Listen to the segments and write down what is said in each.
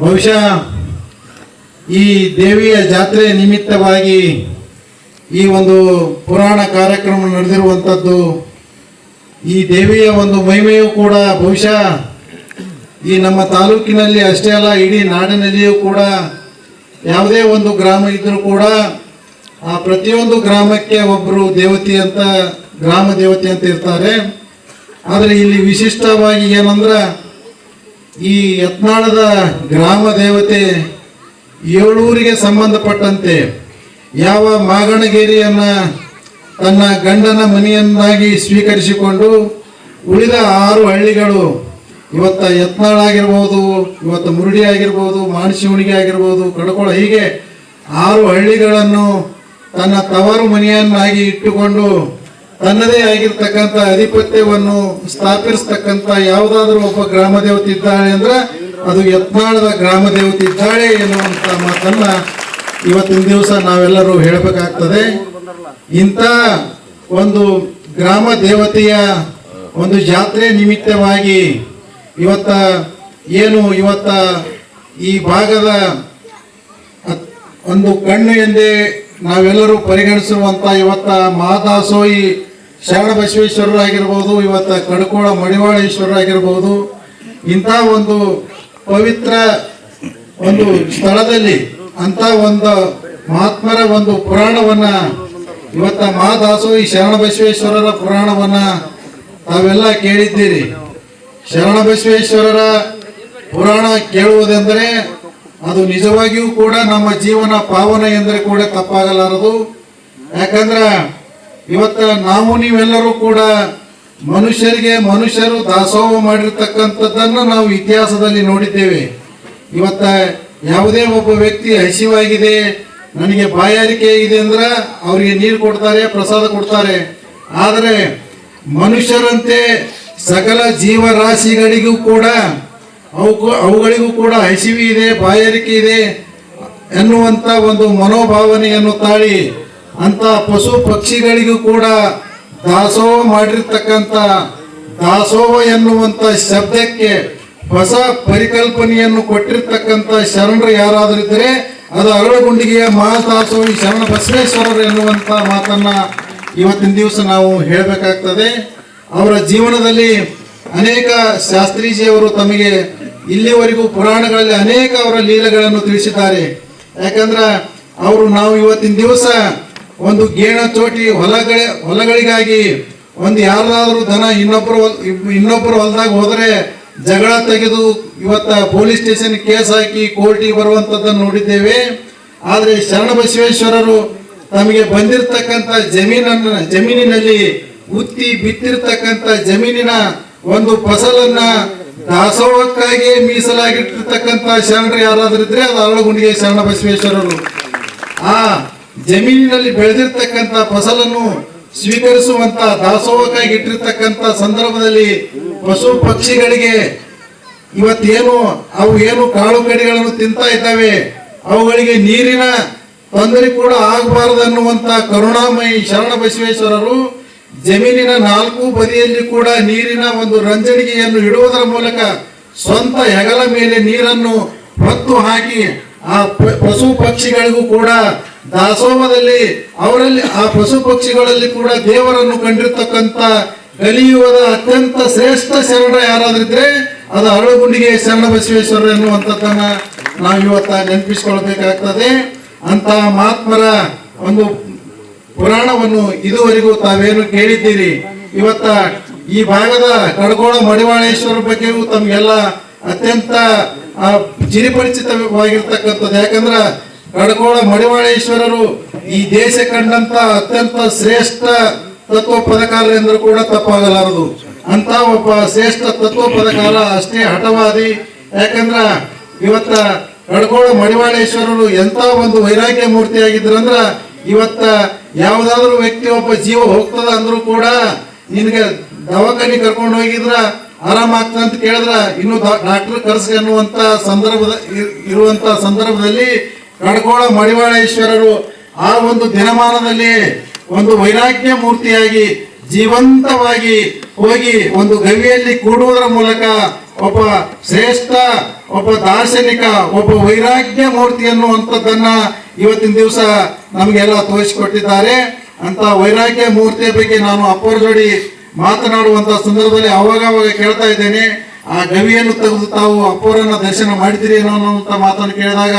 ಬಹುಶಃ ಈ ದೇವಿಯ ಜಾತ್ರೆ ನಿಮಿತ್ತವಾಗಿ ಈ ಒಂದು ಪುರಾಣ ಕಾರ್ಯಕ್ರಮ ನಡೆದಿರುವಂಥದ್ದು ಈ ದೇವಿಯ ಒಂದು ಮಹಿಮೆಯೂ ಕೂಡ ಬಹುಶಃ ಈ ನಮ್ಮ ತಾಲೂಕಿನಲ್ಲಿ ಅಷ್ಟೇ ಅಲ್ಲ, ಇಡೀ ನಾಡಿನಲ್ಲಿಯೂ ಕೂಡ ಯಾವುದೇ ಒಂದು ಗ್ರಾಮ ಇದ್ದರೂ ಕೂಡ ಆ ಪ್ರತಿಯೊಂದು ಗ್ರಾಮಕ್ಕೆ ಒಬ್ಬರು ದೇವತೆ ಅಂತ, ಗ್ರಾಮ ದೇವತೆ ಅಂತ ಇರ್ತಾರೆ. ಆದರೆ ಇಲ್ಲಿ ವಿಶಿಷ್ಟವಾಗಿ ಏನಂದ್ರೆ ಈ ಯತ್ನಾಳದ ಗ್ರಾಮ ದೇವತೆ ಏಳೂರಿಗೆ ಸಂಬಂಧಪಟ್ಟಂತೆ ಯಾವ ಮಾಗಣಗೇರಿಯನ್ನ ತನ್ನ ಗಂಡನ ಮನೆಯನ್ನಾಗಿ ಸ್ವೀಕರಿಸಿಕೊಂಡು ಉಳಿದ ಆರು ಹಳ್ಳಿಗಳು ಇವತ್ತ ಯತ್ನಾಳ ಆಗಿರ್ಬೋದು, ಇವತ್ತು ಮುರುಡಿ ಆಗಿರ್ಬೋದು ಮಾಣಸಿಹುಣಿಗೆ ಆಗಿರ್ಬೋದು, ಕಡಕೋಳ ಹೀಗೆ ಆರು ಹಳ್ಳಿಗಳನ್ನು ತನ್ನ ತವರು ಮನೆಯನ್ನಾಗಿ ಇಟ್ಟುಕೊಂಡು ತನ್ನದೇ ಆಗಿರ್ತಕ್ಕಂಥ ಅಧಿಪತ್ಯವನ್ನು ಸ್ಥಾಪಿಸ್ತಕ್ಕಂಥ ಯಾವುದಾದ್ರೂ ಒಬ್ಬ ಗ್ರಾಮ ದೇವತೆ ಇದ್ದಾಳೆ ಅಂದ್ರೆ ಅದು ಯತ್ನಾಳದ ಗ್ರಾಮ ದೇವತೆ ಇದ್ದಾಳೆ ಎನ್ನುವಂತ ಮಾತನ್ನ ಇವತ್ತಿನ ದಿವಸ ನಾವೆಲ್ಲರೂ ಹೇಳಬೇಕಾಗ್ತದೆ. ಇಂಥ ಒಂದು ಗ್ರಾಮ ದೇವತೆಯ ಒಂದು ಜಾತ್ರೆ ನಿಮಿತ್ತವಾಗಿ ಇವತ್ತ ಏನು ಇವತ್ತ ಈ ಭಾಗದ ಒಂದು ಕಣ್ಣು ಎಂದೇ ನಾವೆಲ್ಲರೂ ಪರಿಗಣಿಸಿರುವಂತ ಇವತ್ತ ಮಹಾದಾಸೋಯಿ ಶರಣ ಬಸವೇಶ್ವರರಾಗಿರ್ಬೋದು ಇವತ್ತ ಕಡ್ಕೋಳ ಮಡಿವಾಳೇಶ್ವರರಾಗಿರ್ಬೋದು, ಇಂಥ ಒಂದು ಪವಿತ್ರ ಒಂದು ಸ್ಥಳದಲ್ಲಿ ಅಂತ ಒಂದು ಮಹಾತ್ಮರ ಒಂದು ಪುರಾಣವನ್ನ, ಇವತ್ತ ಈ ಶರಣ ಬಸವೇಶ್ವರರ ಪುರಾಣವನ್ನ ತಾವೆಲ್ಲ ಕೇಳಿದ್ದೀರಿ. ಶರಣ ಬಸವೇಶ್ವರರ ಪುರಾಣ ಕೇಳುವುದೆಂದರೆ ಅದು ನಿಜವಾಗಿಯೂ ಕೂಡ ನಮ್ಮ ಜೀವನ ಪಾವನ ಎಂದರೆ ಕೂಡ ತಪ್ಪಾಗಲಾರದು. ಯಾಕಂದ್ರೆ ಇವತ್ತ ನಾವು ನೀವೆಲ್ಲರೂ ಕೂಡ ಮನುಷ್ಯರಿಗೆ ಮನುಷ್ಯರು ದಾಸೋಹ ಮಾಡಿರ್ತಕ್ಕಂಥದ್ದನ್ನು ನಾವು ಇತಿಹಾಸದಲ್ಲಿ ನೋಡಿದ್ದೇವೆ. ಇವತ್ತ ಯಾವುದೇ ಒಬ್ಬ ವ್ಯಕ್ತಿ ಹಸಿವಾಗಿದೆ, ನನಗೆ ಬಾಯಾರಿಕೆ ಇದೆ ಅಂದ್ರೆ ಅವರಿಗೆ ನೀರು ಕೊಡ್ತಾರೆ, ಪ್ರಸಾದ ಕೊಡ್ತಾರೆ. ಆದರೆ ಮನುಷ್ಯರಂತೆ ಸಕಲ ಜೀವರಾಶಿಗಳಿಗೂ ಕೂಡ ಅವು ಅವುಗಳಿಗೂ ಕೂಡ ಹಸಿವಿ ಇದೆ ಬಾಯಾರಿಕೆ ಇದೆ ಎನ್ನುವಂತ ಒಂದು ಮನೋಭಾವನೆಯನ್ನು ತಾಳಿ ಅಂತ ಪಶು ಪಕ್ಷಿಗಳಿಗೂ ಕೂಡ ದಾಸೋಹ ಮಾಡಿರ್ತಕ್ಕಂಥ ದಾಸೋಹ ಎನ್ನುವಂಥ ಶಬ್ದಕ್ಕೆ ಹೊಸ ಪರಿಕಲ್ಪನೆಯನ್ನು ಕೊಟ್ಟಿರ್ತಕ್ಕಂಥ ಶರಣರು ಯಾರಾದರೂ ಇದ್ದರೆ ಅದು ಅರಳಗುಂಡಿಗೆಯ ಮಹಾದಾಸೋಹಿ ಶರಣ ಬಸವೇಶ್ವರರು ಎನ್ನುವಂಥ ಮಾತನ್ನ ಇವತ್ತಿನ ದಿವಸ ನಾವು ಹೇಳಬೇಕಾಗ್ತದೆ. ಅವರ ಜೀವನದಲ್ಲಿ ಅನೇಕ ಶಾಸ್ತ್ರೀಜಿಯವರು ತಮಗೆ ಇಲ್ಲಿವರೆಗೂ ಪುರಾಣಗಳಲ್ಲಿ ಅನೇಕ ಅವರ ಲೀಲೆಗಳನ್ನು ತಿಳಿಸಿದ್ದಾರೆ. ಯಾಕಂದ್ರೆ ಅವರು ನಾವು ಇವತ್ತಿನ ದಿವಸ ಒಂದು ಗೇಣ ಚೋಟಿ ಹೊಲಗಳ ಹೊಲಗಳಿಗಾಗಿ ಒಂದು ಯಾರಾದರೂ ದನ ಇನ್ನೊಬ್ಬರು ಇನ್ನೊಬ್ಬರು ಹೊಲದಾಗ ಹೋದರೆ ಜಗಳ ತೆಗೆದು ಇವತ್ತ ಪೊಲೀಸ್ ಸ್ಟೇಷನ್ ಕೇಸ್ ಹಾಕಿ ಕೋರ್ಟಿಗೆ ಬರುವಂತದ್ದನ್ನು ನೋಡಿದ್ದೇವೆ. ಆದರೆ ಶರಣ ಬಸವೇಶ್ವರರು ತಮಗೆ ಬಂದಿರತಕ್ಕಂತ ಜಮೀನನ್ನ ಜಮೀನಿನಲ್ಲಿ ಉತ್ತಿ ಬಿತ್ತಿರ್ತಕ್ಕಂಥ ಜಮೀನಿನ ಒಂದು ಫಸಲನ್ನ ದಾಸೋಹಕ್ಕಾಗಿ ಮೀಸಲಾಗಿಟ್ಟಿರ್ತಕ್ಕಂಥ ಶರಣರು ಯಾರಾದ್ರೂ ಇದ್ರೆ ಅದು ಅರಳಗುಂಡಿಗೆ ಶರಣ ಬಸವೇಶ್ವರರು ಆ ಜಮೀನಿನಲ್ಲಿ ಬೆಳೆದಿರ್ತಕ್ಕಂಥ ಫಸಲನ್ನು ಸ್ವೀಕರಿಸುವಂತ ದಾಸೋಹಕ್ಕಾಗಿ ಇಟ್ಟಿರ್ತಕ್ಕಂಥ ಸಂದರ್ಭದಲ್ಲಿ ಪಶು ಪಕ್ಷಿಗಳಿಗೆ ಇವತ್ತೇನು, ಅವು ಏನು ಕಾಳು ಕಡಿಗಳನ್ನು ತಿಂತಾ ಇದ್ದಾವೆ, ಅವುಗಳಿಗೆ ನೀರಿನ ತೊಂದರೆ ಕೂಡ ಆಗಬಾರದು ಅನ್ನುವಂತ ಕರುಣಾಮಯಿ ಶರಣ ಬಸವೇಶ್ವರರು ಜಮೀನಿನ ನಾಲ್ಕು ಬದಿಯಲ್ಲಿ ಕೂಡ ನೀರಿನ ಒಂದು ರಂಜಣಿಗೆಯನ್ನು ಇಡುವುದರ ಮೂಲಕ ಸ್ವಂತ ಹೆಗಲ ಮೇಲೆ ನೀರನ್ನು ಹೊತ್ತು ಹಾಕಿ ಆ ಪಶು ಪಕ್ಷಿಗಳಿಗೂ ಕೂಡ ದಾಸೋಹದಲ್ಲಿ ಅವರಲ್ಲಿ, ಆ ಪಶು ಪಕ್ಷಿಗಳಲ್ಲಿ ಕೂಡ ದೇವರನ್ನು ಕಂಡಿರ್ತಕ್ಕಂಥ ಕಲಿಯುವದ ಅತ್ಯಂತ ಶ್ರೇಷ್ಠ ಶರಣ ಯಾರಾದ್ರಿದ್ರೆ ಅದು ಅರಳುಗುಂಡಿಗೆ ಶರಣ ಬಸವೇಶ್ವರ ಎನ್ನುವಂಥದ್ದನ್ನ ನಾವು ಇವತ್ತ ನೆನಪಿಸಿಕೊಳ್ಬೇಕಾಗ್ತದೆ. ಅಂತ ಮಹಾತ್ಮರ ಒಂದು ಪುರಾಣವನ್ನು ಇದುವರೆಗೂ ತಾವೇನು ಕೇಳಿದ್ದೀರಿ? ಇವತ್ತ ಈ ಭಾಗದ ಕಡಗೋಳ ಮಡಿವಾಳೇಶ್ವರ ಬಗ್ಗೆಯೂ ತಮಗೆಲ್ಲ ಅತ್ಯಂತ ಚಿರಿಪರಿಚಿತವಾಗಿರ್ತಕ್ಕಂಥದ್ದು ಯಾಕಂದ್ರ ಕಡಗೋಳ ಮಡಿವಾಳೇಶ್ವರರು ಈ ದೇಶ ಕಂಡಂತ ಅತ್ಯಂತ ಶ್ರೇಷ್ಠ ತತ್ವ ಪದಕಾರ ಎಂದರೂ ಕೂಡ ತಪ್ಪಾಗಲಾರದು. ಅಂತ ಒಬ್ಬ ಶ್ರೇಷ್ಠ ತತ್ವ ಪದಕಾರ ಅಷ್ಟೇ ಹಠವಾದಿ. ಯಾಕಂದ್ರ ಇವತ್ತ ಕಡಗೋಳ ಮಡಿವಾಳೇಶ್ವರರು ಎಂತ ಒಂದು ವೈರಾಗ್ಯ ಮೂರ್ತಿ ಆಗಿದ್ರಂದ್ರ ಇವತ್ತ ಯಾವ್ದಾದ್ರು ವ್ಯಕ್ತಿ ಒಬ್ಬ ಜೀವ ಹೋಗ್ತದ ಅಂದ್ರೂ ಕೂಡ ನಿನ್ಗೆ ದವಾಖಾನೆ ಕರ್ಕೊಂಡು ಹೋಗಿದ್ರ ಆರಾಮಾಗ್ತದ ಅಂತ ಕೇಳಿದ್ರ ಇನ್ನು ಡಾಕ್ಟರ್ ಕರ್ಸಿ ಅನ್ನುವಂತ ಸಂದರ್ಭದ ಇರ್- ಇರುವಂತ ಸಂದರ್ಭದಲ್ಲಿ ಕಡಕೋಳ ಮಡಿವಾಳೇಶ್ವರರು ಆ ಒಂದು ದಿನಮಾನದಲ್ಲಿ ಒಂದು ವೈರಾಗ್ಯ ಮೂರ್ತಿಯಾಗಿ ಜೀವಂತವಾಗಿ ಹೋಗಿ ಒಂದು ಗವಿಯಲ್ಲಿ ಕೂಡುವುದರ ಮೂಲಕ ಒಬ್ಬ ಶ್ರೇಷ್ಠ, ಒಬ್ಬ ದಾರ್ಶನಿಕ, ಒಬ್ಬ ವೈರಾಗ್ಯ ಮೂರ್ತಿ ಅನ್ನುವಂಥದ್ದನ್ನ ಇವತ್ತಿನ ದಿವಸ ನಮಗೆಲ್ಲ ತೋರಿಸಿಕೊಟ್ಟಿದ್ದಾರೆ. ಅಂತ ವೈರಾಗ್ಯ ಮೂರ್ತಿಯ ಬಗ್ಗೆ ನಾನು ಅಪ್ಪರ ಜೋಡಿ ಮಾತನಾಡುವಂತ ಸಂದರ್ಭದಲ್ಲಿ ಅವಾಗ ಅವಾಗ ಕೇಳ್ತಾ ಇದ್ದೇನೆ, ಆ ಗವಿಯನ್ನು ತೆಗೆದು ತಾವು ಅಪ್ಪರನ್ನ ದರ್ಶನ ಮಾಡಿದಿರಿ ಏನೋ ಮಾತನ್ನು ಕೇಳಿದಾಗ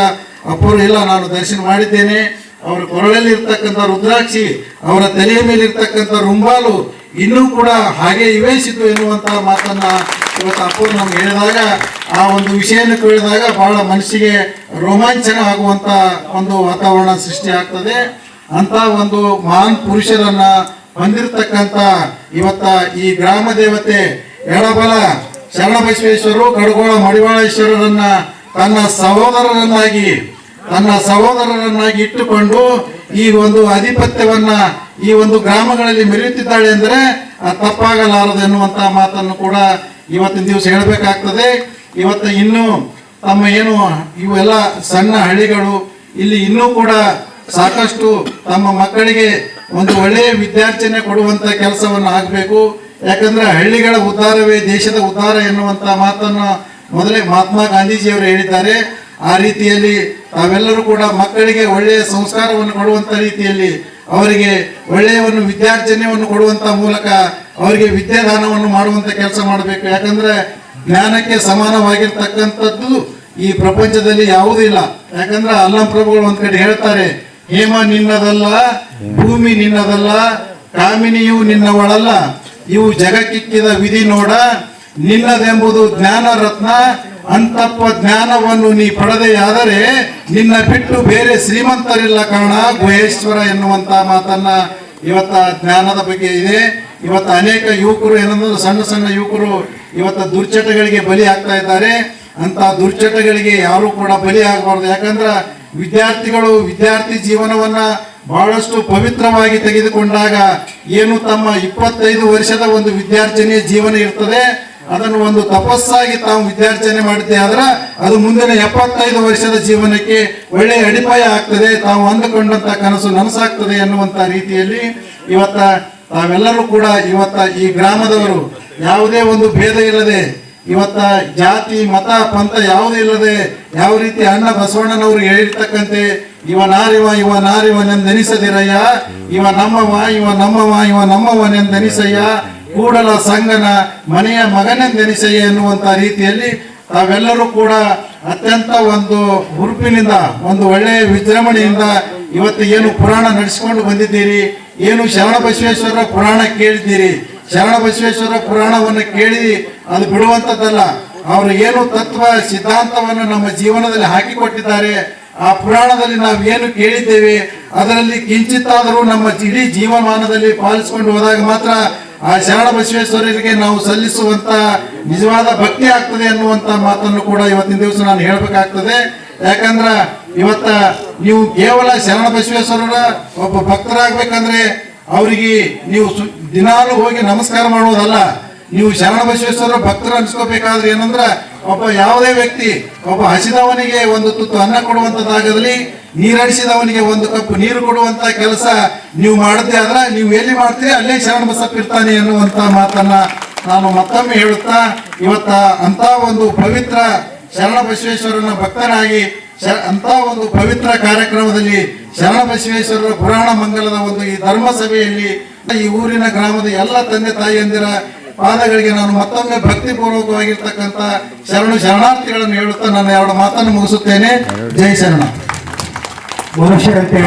ಅಪ್ಪರು, ಇಲ್ಲ, ನಾನು ದರ್ಶನ ಮಾಡಿದ್ದೇನೆ. ಅವರ ಕೊರಳಲ್ಲಿ ಇರ್ತಕ್ಕಂಥ ರುದ್ರಾಕ್ಷಿ, ಅವರ ತಲೆಯ ಮೇಲೆ ಇರ್ತಕ್ಕಂಥ ರುಂಬಾಲು ಇನ್ನೂ ಕೂಡ ಹಾಗೆ ಇವೇಸಿತು ಎನ್ನುವಂತಹ ಮಾತನ್ನ ಇವತ್ತು ಅಪ್ಪರು ನಮ್ಗೆ ಹೇಳಿದಾಗ, ಆ ಒಂದು ವಿಷಯನ ಕೇಳಿದಾಗ ಬಹಳ ಮನಸ್ಸಿಗೆ ರೋಮಾಂಚನ ಆಗುವಂತ ಒಂದು ವಾತಾವರಣ ಸೃಷ್ಟಿ ಆಗ್ತದೆ. ಅಂತ ಒಂದು ಮಹಾನ್ ಪುರುಷರನ್ನ ಹೊಂದಿರತಕ್ಕಂತ ಇವತ್ತ ಈ ಗ್ರಾಮ ದೇವತೆ ಎಡಬಲ ಶರಣಬಸವೇಶ್ವರರು ಕಡಗೋಳ ಮಡಿವಾಳೇಶ್ವರರನ್ನ ತನ್ನ ಸಹೋದರರನ್ನಾಗಿ ತನ್ನ ಸಹೋದರರನ್ನಾಗಿ ಇಟ್ಟುಕೊಂಡು ಈ ಒಂದು ಆಧಿಪತ್ಯವನ್ನ ಈ ಒಂದು ಗ್ರಾಮಗಳಲ್ಲಿ ಮೆರೆಯುತ್ತಿದ್ದಾಳೆ ಅಂದರೆ ಅದು ತಪ್ಪಾಗಲಾರದು ಎನ್ನುವಂತ ಮಾತನ್ನು ಕೂಡ ಇವತ್ತಿನ ದಿವಸ ಹೇಳಬೇಕಾಗ್ತದೆ. ಇವತ್ತು ಇನ್ನು ತಮ್ಮ ಏನು ಇವೆಲ್ಲ ಸಣ್ಣ ಹಳ್ಳಿಗಳು, ಇಲ್ಲಿ ಇನ್ನೂ ಕೂಡ ಸಾಕಷ್ಟು ತಮ್ಮ ಮಕ್ಕಳಿಗೆ ಒಂದು ಒಳ್ಳೆಯ ವಿದ್ಯಾರ್ಚನೆ ಕೊಡುವಂತ ಕೆಲಸವನ್ನು ಆಗಬೇಕು. ಯಾಕಂದ್ರೆ ಹಳ್ಳಿಗಳ ಉದ್ಧಾರವೇ ದೇಶದ ಉದ್ಧಾರ ಎನ್ನುವಂತ ಮಾತನ್ನು ಮೊದಲೇ ಮಹಾತ್ಮ ಗಾಂಧೀಜಿಯವರು ಹೇಳಿದ್ದಾರೆ. ಆ ರೀತಿಯಲ್ಲಿ ತಾವೆಲ್ಲರೂ ಕೂಡ ಮಕ್ಕಳಿಗೆ ಒಳ್ಳೆಯ ಸಂಸ್ಕಾರವನ್ನು ಕೊಡುವಂತ ರೀತಿಯಲ್ಲಿ ಅವರಿಗೆ ಒಳ್ಳೆಯ ಒಂದು ವಿದ್ಯಾರ್ಜನೆಯನ್ನು ಕೊಡುವಂತ ಮೂಲಕ ಅವರಿಗೆ ವಿದ್ಯಾದಾನವನ್ನು ಮಾಡುವಂತ ಕೆಲಸ ಮಾಡಬೇಕು. ಯಾಕಂದ್ರೆ ಜ್ಞಾನಕ್ಕೆ ಸಮಾನವಾಗಿರ್ತಕ್ಕಂಥದ್ದು ಈ ಪ್ರಪಂಚದಲ್ಲಿ ಯಾವುದೂ ಇಲ್ಲ. ಯಾಕಂದ್ರೆ ಅಲ್ಲಂ ಪ್ರಭುಗಳು ಒಂದ್ ಕಡೆ ಹೇಳ್ತಾರೆ ಹೇಮ ನಿನ್ನದಲ್ಲ, ಭೂಮಿ ನಿನ್ನದಲ್ಲ, ಕಾಮಿನಿಯು ನಿನ್ನವಳಲ್ಲ. ಇವು ಜಗಕ್ಕಿಕ್ಕಿದ ವಿಧಿ ನೋಡ, ನಿನ್ನದೆಂಬುದು ಜ್ಞಾನ ರತ್ನ ಅಂತಪ್ಪ ಜ್ಞಾನವನ್ನು ನೀ ಪಡೆದೆಯಾದರೆ ನಿನ್ನ ಬಿಟ್ಟು ಬೇರೆ ಶ್ರೀಮಂತರಿಲ್ಲ ಕಾರಣ, ಗುಹೇಶ್ವರ ಎನ್ನುವಂತ ಮಾತನ್ನ ಇವತ್ತ ಜ್ಞಾನದ ಬಗ್ಗೆ ಇದೆ. ಇವತ್ತು ಅನೇಕ ಯುವಕರು ಏನಂದ್ರೆ ಸಣ್ಣ ಸಣ್ಣ ಯುವಕರು ಇವತ್ತು ದುರ್ಚಟಗಳಿಗೆ ಬಲಿ ಆಗ್ತಾ ಇದ್ದಾರೆ. ಅಂತ ದುರ್ಚಟಗಳಿಗೆ ಯಾರು ಕೂಡ ಬಲಿ ಆಗಬಾರ್ದು. ಯಾಕಂದ್ರ ವಿದ್ಯಾರ್ಥಿಗಳು ವಿದ್ಯಾರ್ಥಿ ಜೀವನವನ್ನ ಬಹಳಷ್ಟು ಪವಿತ್ರವಾಗಿ ತೆಗೆದುಕೊಂಡಾಗ ಏನು ತಮ್ಮ ಇಪ್ಪತ್ತೈದು ವರ್ಷದ ಒಂದು ವಿದ್ಯಾರ್ಜನೆಯ ಜೀವನ ಇರ್ತದೆ, ಅದನ್ನು ಒಂದು ತಪಸ್ಸಾಗಿ ತಾವು ವಿದ್ಯಾರ್ಜನೆ ಮಾಡಿದ್ದೆ ಆದ್ರೆ ಅದು ಮುಂದಿನ ಎಪ್ಪತ್ತೈದು ವರ್ಷದ ಜೀವನಕ್ಕೆ ಒಳ್ಳೆಯ ಅಡಿಪಾಯ ಆಗ್ತದೆ, ತಾವು ಅಂದುಕೊಂಡಂತ ಕನಸು ನನಸಾಗ್ತದೆ ಎನ್ನುವಂತ ರೀತಿಯಲ್ಲಿ ಇವತ್ತ ತಾವೆಲ್ಲರೂ ಕೂಡ ಇವತ್ತ ಈ ಗ್ರಾಮದವರು ಯಾವುದೇ ಒಂದು ಭೇದ ಇಲ್ಲದೆ ಇವತ್ತ ಜಾತಿ, ಮತ, ಪಂಥ ಯಾವುದೂ ಇಲ್ಲದೆ ಯಾವ ರೀತಿ ಅಣ್ಣ ಬಸವಣ್ಣನವರು ಹೇಳಿರ್ತಕ್ಕಂತೆ, ಇವ ನಾರಿವ, ಇವ ನಾರಿವನೆಂದೆನಿಸದಿರಯ್ಯ ಇವ ನಮ್ಮವ ಇವ ನಮ್ಮವ, ಇವ ನಮ್ಮವನೆಂದೆನಿಸಯ್ಯ ಕೂಡಲ ಸಂಗನ ಮನೆಯ ಮಗನೆಂದೆನಿಸಯ್ಯ ಎನ್ನುವಂತ ರೀತಿಯಲ್ಲಿ ತಾವೆಲ್ಲರೂ ಕೂಡ ಅತ್ಯಂತ ಒಂದು ಹುರುಪಿನಿಂದ, ಒಂದು ಒಳ್ಳೆಯ ವಿಜೃಂಭಣೆಯಿಂದ ಇವತ್ತು ಏನು ಪುರಾಣ ನಡೆಸಿಕೊಂಡು ಬಂದಿದ್ದೀರಿ, ಏನು ಶರಣ ಬಸವೇಶ್ವರ ಪುರಾಣ ಕೇಳಿದ್ದೀರಿ. ಶರಣ ಬಸವೇಶ್ವರ ಪುರಾಣವನ್ನು ಕೇಳಿ ಅದು ಬಿಡುವಂಥದ್ದಲ್ಲ ಅವರು ಏನು ತತ್ವ ಸಿದ್ಧಾಂತವನ್ನು ನಮ್ಮ ಜೀವನದಲ್ಲಿ ಹಾಕಿಕೊಟ್ಟಿದ್ದಾರೆ, ಆ ಪುರಾಣದಲ್ಲಿ ನಾವು ಏನು ಕೇಳಿದ್ದೇವೆ, ಅದರಲ್ಲಿ ಕಿಂಚಿತ್ತಾದರೂ ನಮ್ಮ ಇಡೀ ಜೀವಮಾನದಲ್ಲಿ ಪಾಲಿಸಿಕೊಂಡು ಹೋದಾಗ ಮಾತ್ರ ಆ ಶರಣ ಬಸವೇಶ್ವರರಿಗೆ ನಾವು ಸಲ್ಲಿಸುವಂತ ನಿಜವಾದ ಭಕ್ತಿ ಆಗ್ತದೆ ಅನ್ನುವಂತ ಮಾತನ್ನು ಕೂಡ ಇವತ್ತಿನ ದಿವಸ ನಾನು ಹೇಳಬೇಕಾಗ್ತದೆ. ಯಾಕಂದ್ರ ಇವತ್ತ ನೀವು ಕೇವಲ ಶರಣ ಬಸವೇಶ್ವರರ ಒಬ್ಬ ಭಕ್ತರಾಗ್ಬೇಕಂದ್ರೆ ಅವರಿಗೆ ನೀವು ದಿನಾಲು ಹೋಗಿ ನಮಸ್ಕಾರ ಮಾಡುವುದಲ್ಲ, ನೀವು ಶರಣ ಬಸವೇಶ್ವರ ಭಕ್ತರು ಅನ್ಸ್ಕೋಬೇಕಾದ್ರೆ ಏನಂದ್ರ, ಒಬ್ಬ ಯಾವುದೇ ವ್ಯಕ್ತಿ, ಒಬ್ಬ ಹಸಿದವನಿಗೆ ಒಂದು ತುತ್ತು ಅನ್ನ ಕೊಡುವಂತದ್ದಾಗಲಿ, ನೀರಡಿಸಿದವನಿಗೆ ಒಂದು ಕಪ್ ನೀರು ಕೊಡುವಂತ ಕೆಲಸ ನೀವು ಮಾಡದೆ ಆದ್ರೆ, ನೀವು ಎಲ್ಲಿ ಮಾಡ್ತೀರಿ, ಅಲ್ಲೇ ಶರಣ ಬಸಪ್ಪ ಇರ್ತಾನೆ ಎನ್ನುವಂತ ಮಾತನ್ನ ನಾನು ಮತ್ತೊಮ್ಮೆ ಹೇಳುತ್ತಾ, ಇವತ್ತ ಅಂತ ಒಂದು ಪವಿತ್ರ ಶರಣ ಬಸವೇಶ್ವರನ ಭಕ್ತರಾಗಿ ಅಂತ ಒಂದು ಪವಿತ್ರ ಕಾರ್ಯಕ್ರಮದಲ್ಲಿ ಶರಣ ಬಸವೇಶ್ವರರ ಪುರಾಣ ಮಂಗಲದ ಒಂದು ಈ ಧರ್ಮ ಸಭೆಯಲ್ಲಿ ಈ ಊರಿನ ಗ್ರಾಮದ ಎಲ್ಲ ತಂದೆ ತಾಯಿಯಂದಿರ ಪಾದಗಳಿಗೆ ನಾನು ಮತ್ತೊಮ್ಮೆ ಭಕ್ತಿಪೂರ್ವಕವಾಗಿರ್ತಕ್ಕಂಥ ಶರಣು ಶರಣಾರ್ಥಿಗಳನ್ನು ಹೇಳುತ್ತಾ ನಾನು ಎರಡು ಮಾತನ್ನು ಮುಗಿಸುತ್ತೇನೆ. ಜೈ ಶರಣ. ಮನುಷ್ಯರಂತೆ